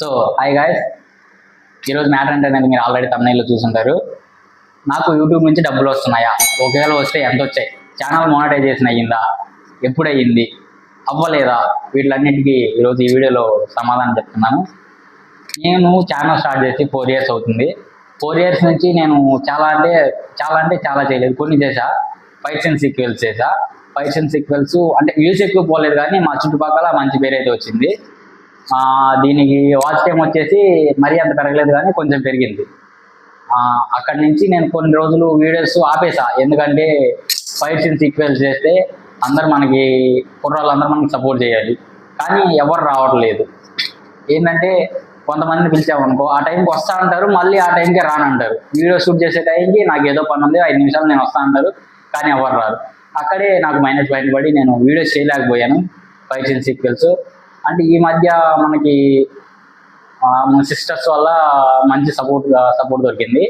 So hi guys ఈరోజు matter అంటే అనేది మీరు ఆల్రెడీ తమిళలో చూసుంటారు. నాకు యూట్యూబ్ నుంచి డబ్బులు వస్తున్నాయా? ఒకవేళ వస్తే ఎంత వచ్చాయి ఛానల్ మోనటైజేషన్ అయ్యిందా? ఎప్పుడు అయ్యింది అవ్వలేదా? వీటిలన్నిటికీ ఈరోజు ఈ వీడియోలో సమాధానం చెప్తున్నాను. నేను ఛానల్ స్టార్ట్ చేసి ఫోర్ ఇయర్స్ అవుతుంది. ఫోర్ ఇయర్స్ నుంచి నేను చాలా అంటే చాలా అంటే చాలా చేయలేదు. కొన్ని చేసా ఫైట్స్ అండ్ సీక్వెల్స్ చేసా ఫైట్స్ అండ్ సీక్వెల్స్ అంటే వ్యూస్ ఎక్కువ పోలేదు కానీ మా చుట్టుపక్కల మంచి పేరు అయితే వచ్చింది. దీనికి వాచ్ టైం వచ్చేసి మరీ అంత పెరగలేదు కానీ కొంచెం పెరిగింది. అక్కడి నుంచి నేను కొన్ని రోజులు వీడియోస్ ఆపేసా. ఎందుకంటే ఫైవ్ అండ్ సీక్వెల్స్ చేస్తే అందరు మనకి కుర్రాళ్ళు అందరూ మనకి సపోర్ట్ చేయాలి. కానీ ఎవరు రావట్లేదు. ఏంటంటే కొంతమందిని పిలిచామనుకో ఆ టైంకి వస్తా అంటారు మళ్ళీ ఆ టైంకి రానంటారు. వీడియో షూట్ చేసే టైంకి నాకు ఏదో పని ఉంది ఐదు నిమిషాలు నేను వస్తా అంటారు కానీ ఎవరు రారు. అక్కడే నాకు మైనస్ పాయింట్ పడి నేను వీడియోస్ చేయలేకపోయాను ఫైవ్ అండ్ సీక్వెల్స్ అంటే ఈ మధ్య మనకి మన సిస్టర్స్ వల్ల మంచి సపోర్ట్ సపోర్ట్ దొరికింది.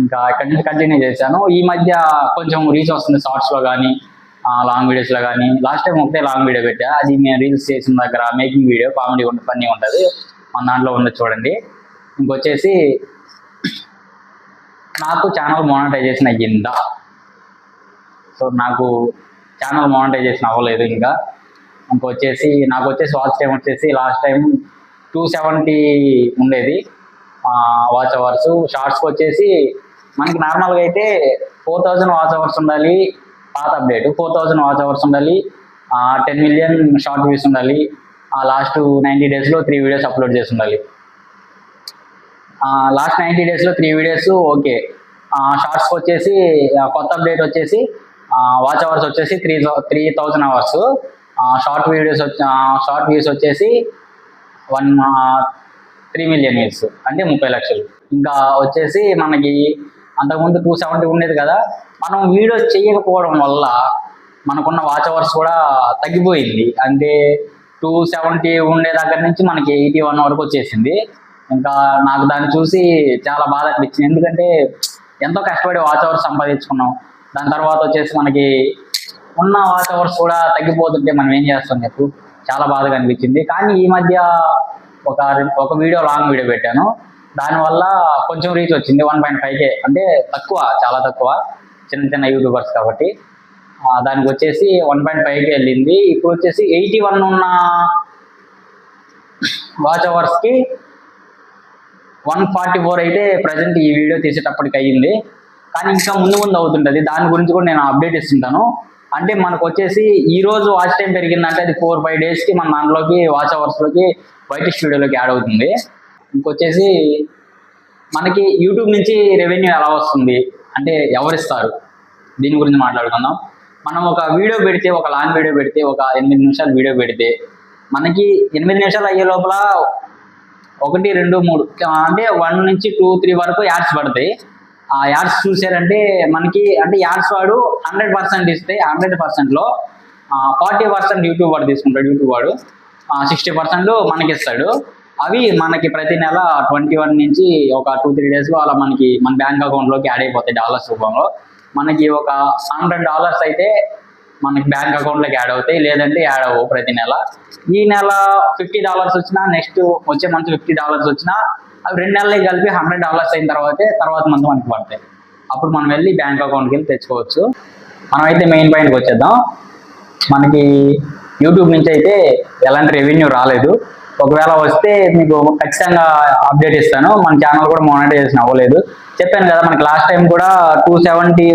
ఇంకా ఇక్కడి నుంచి కంటిన్యూ చేశాను. ఈ మధ్య కొంచెం రీచ్ వస్తుంది షార్ట్స్లో కానీ లాంగ్ వీడియోస్లో కానీ లాస్ట్ టైం ఒకటే లాంగ్ వీడియో పెట్టా. అది నేను రీల్స్ చేసిన దగ్గర మేకింగ్ వీడియో కామెడీ ఉంటుంది ఫన్నీ ఉంటుంది. మన దాంట్లో ఉంది చూడండి. ఇంకొచ్చేసి నాకు ఛానల్ మోనటైజేషన్ అయ్యిందా? సో నాకు ఛానల్ మోనటైజేషన్ అవ్వలేదు ఇంకా. ఇంకొచ్చేసి నాకు వచ్చేసి వాచ్ టైం వచ్చేసి లాస్ట్ టైం టూ సెవెంటీ ఉండేది. వాచ్ అవర్స్ షార్ట్స్కి వచ్చేసి మనకి నార్మల్గా అయితే ఫోర్ థౌజండ్ వాచ్ అవర్స్ ఉండాలి పాత update four thousand watch hours ఉండాలి టెన్ మిలియన్ షార్ట్ వ్యూస్ ఉండాలి లాస్ట్ నైంటీ డేస్లో త్రీ వీడియోస్ అప్లోడ్ చేసి ఉండాలి లాస్ట్ నైంటీ డేస్లో త్రీ వీడియోస్ ఓకే షార్ట్స్కి వచ్చేసి కొత్త అప్డేట్ వచ్చేసి వాచ్ అవర్స్ వచ్చేసి three three thousand hours short videos వచ్చి షార్ట్ వ్యూస్ వచ్చేసి వన్ త్రీ మిలియన్ వ్యూస్ అంటే ముప్పై లక్షలు. ఇంకా వచ్చేసి మనకి అంతకుముందు టూ సెవెంటీ ఉండేది కదా మనం వీడియోస్ చేయకపోవడం వల్ల మనకున్న వాచ్ అవర్స్ కూడా తగ్గిపోయింది. అంటే టూ సెవెంటీ ఉండే దగ్గర నుంచి మనకి ఎయిటీ వన్ వరకు వచ్చేసింది. ఇంకా నాకు దాన్ని చూసి చాలా బాధ అనిపించింది. ఎందుకంటే ఎంతో కష్టపడి వాచ్ అవర్స్ సంపాదించుకున్నాం. దాని తర్వాత వచ్చేసి మనకి ఉన్న వాచ్ అవర్స్ కూడా తగ్గిపోతుంటే మనం ఏం చేస్తాం చెప్పు? చాలా బాధగా అనిపించింది. కానీ ఈ మధ్య ఒక ఒక వీడియో లాంగ్ వీడియో పెట్టాను. దానివల్ల కొంచెం రీచ్ వచ్చింది. వన్ పాయింట్ ఫైవ్కే అంటే తక్కువ చాలా తక్కువ. చిన్న చిన్న యూట్యూబర్స్ కాబట్టి. దానికి వచ్చేసి వన్ పాయింట్ ఫైవ్కి వెళ్ళింది. ఇప్పుడు వచ్చేసి ఎయిటీ వన్ ఉన్న వాచ్ అవర్స్కి వన్ ఫార్టీ ఫోర్ అయితే ప్రజెంట్ ఈ వీడియో తీసేటప్పటికి అయ్యింది. కానీ ఇంకా ముందు ముందు అవుతుంటుంది. దాని గురించి కూడా నేను అప్డేట్ ఇస్తుంటాను. అంటే మనకు వచ్చేసి ఈ రోజు వాచ్ టైం పెరిగిందంటే అది ఫోర్ ఫైవ్ డేస్కి మన దాంట్లోకి వాచ్ అవర్స్లోకి బయట స్టూడియోలోకి యాడ్ అవుతుంది. ఇంకొచ్చేసి మనకి యూట్యూబ్ నుంచి రెవెన్యూ ఎలా వస్తుంది? అంటే ఎవరిస్తారు? దీని గురించి మాట్లాడుకుందాం. మనం ఒక వీడియో పెడితే ఒక లాంగ్ వీడియో పెడితే ఒక ఎనిమిది నిమిషాలు వీడియో పెడితే మనకి ఎనిమిది నిమిషాలు అయ్యే లోపల ఒకటి రెండు మూడు అంటే వన్ నుంచి టూ త్రీ వరకు యాడ్స్ పడతాయి. ఆ యాడ్స్ చూసారంటే మనకి అంటే యాడ్స్ వాడు హండ్రెడ్ పర్సెంట్ ఇస్తే హండ్రెడ్ పర్సెంట్లో ఫార్టీ పర్సెంట్ యూట్యూబ్ వాడు తీసుకుంటాడు యూట్యూబ్ వాడు. సిక్స్టీ పర్సెంట్ మనకి ఇస్తాడు అవి మనకి ప్రతి నెల ట్వంటీ వన్ నుంచి ఒక టూ త్రీ డేస్లో అలా మనకి మన బ్యాంక్ అకౌంట్లోకి యాడ్ అయిపోతాయి డాలర్స్ రూపంలో. మనకి ఒక హండ్రెడ్ డాలర్స్ అయితే మనకి బ్యాంక్ అకౌంట్లోకి యాడ్ అవుతాయి లేదంటే యాడ్ అవ్వవు ప్రతి నెల. ఈ నెల ఫిఫ్టీ డాలర్స్ వచ్చినా నెక్స్ట్ వచ్చే మంత్ ఫిఫ్టీ డాలర్స్ వచ్చినా అవి రెండు నెలలకి కలిపి హండ్రెడ్ డాలర్స్ అయిన తర్వాతే తర్వాత మంత్ మనకి పడతాయి. అప్పుడు మనం వెళ్ళి బ్యాంక్ అకౌంట్కి వెళ్ళి తెచ్చుకోవచ్చు. మనం అయితే మెయిన్ పాయింట్కి వచ్చేద్దాం. మనకి యూట్యూబ్ నుంచి అయితే ఎలాంటి రెవెన్యూ రాలేదు. ఒకవేళ వస్తే మీకు ఖచ్చితంగా అప్డేట్ ఇస్తాను. మన ఛానల్ కూడా మానిటైజేషన్ అవ్వలేదు చెప్పాను కదా మనకి లాస్ట్ టైం కూడా two seventy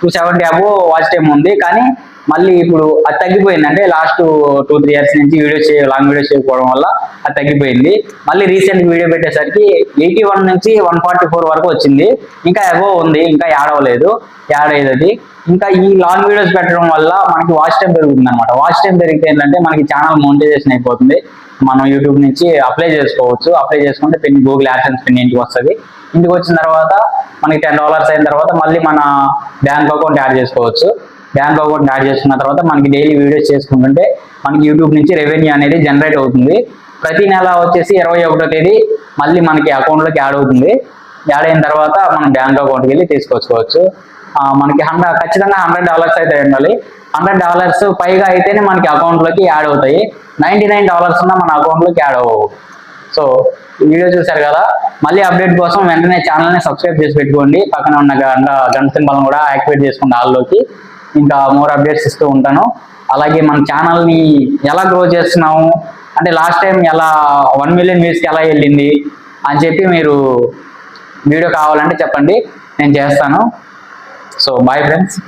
two seventy above watch time ఉంది. కానీ మళ్ళీ ఇప్పుడు అది తగ్గిపోయింది. అంటే లాస్ట్ టూ త్రీ ఇయర్స్ నుంచి వీడియో చేయ లాంగ్ వీడియో చేయకపోవడం వల్ల అది తగ్గిపోయింది. మళ్ళీ రీసెంట్ వీడియో పెట్టేసరికి ఎయిటీ వన్ నుంచి వన్ ఫార్టీ ఫోర్ వరకు వచ్చింది. ఇంకా ఎవో ఉంది ఇంకా యాడ్ అవ్వలేదు యాడ్ అయ్యేది. ఇంకా ఈ లాంగ్ వీడియోస్ పెట్టడం వల్ల మనకి వాచ్ టైం పెరుగుతుంది అనమాట వాచ్ టైం పెరిగితే ఏంటంటే మనకి ఛానల్ మోనిటైజేషన్ అయిపోతుంది. మనం యూట్యూబ్ నుంచి అప్లై చేసుకోవచ్చు. అప్లై చేసుకుంటే పిన్ గూగుల్ యాడ్సెన్స్ పిన్ ఇంటికి వస్తుంది. ఇంటికి వచ్చిన తర్వాత మనకి టెన్ డాలర్స్ అయిన తర్వాత మళ్ళీ మన బ్యాంక్ అకౌంట్ యాడ్ చేసుకోవచ్చు. బ్యాంక్ అకౌంట్ యాడ్ చేసుకున్న తర్వాత మనకి డైలీ వీడియోస్ చేసుకుంటుంటే మనకి యూట్యూబ్ నుంచి రెవెన్యూ అనేది జనరేట్ అవుతుంది. ప్రతి నెల వచ్చేసి ఇరవై ఒకటో తేదీ మళ్ళీ మనకి అకౌంట్లోకి యాడ్ అవుతుంది. యాడ్ అయిన తర్వాత మనం బ్యాంక్ అకౌంట్కి వెళ్ళి తీసుకొచ్చుకోవచ్చు మనకి హండ్రెడ్ ఖచ్చితంగా హండ్రెడ్ డాలర్స్ అయితే ఉండాలి. హండ్రెడ్ డాలర్స్ పైగా అయితేనే మనకి అకౌంట్లోకి యాడ్ అవుతాయి. నైంటీ నైన్ డాలర్స్ ఉన్న మన అకౌంట్లోకి యాడ్ అవ్వవు. సో ఈ వీడియో చూశారు కదా? మళ్ళీ అప్డేట్ కోసం వెంటనే ఛానల్ని సబ్స్క్రైబ్ చేసి పెట్టుకోండి. పక్కన ఉన్న గంట గంట సింబల్ని కూడా యాక్టివేట్ చేసుకోండి ఆల్లోకి ఇంకా మోర్ అప్డేట్స్ ఇస్తూ ఉంటాను. అలాగే మన ఛానల్ని ఎలా గ్రో చేస్తున్నాము అంటే లాస్ట్ టైం ఎలా వన్ మిలియన్ వ్యూస్కి ఎలా వెళ్ళింది? అని చెప్పి మీరు వీడియో కావాలంటే చెప్పండి. నేను చేస్తాను. So bye friends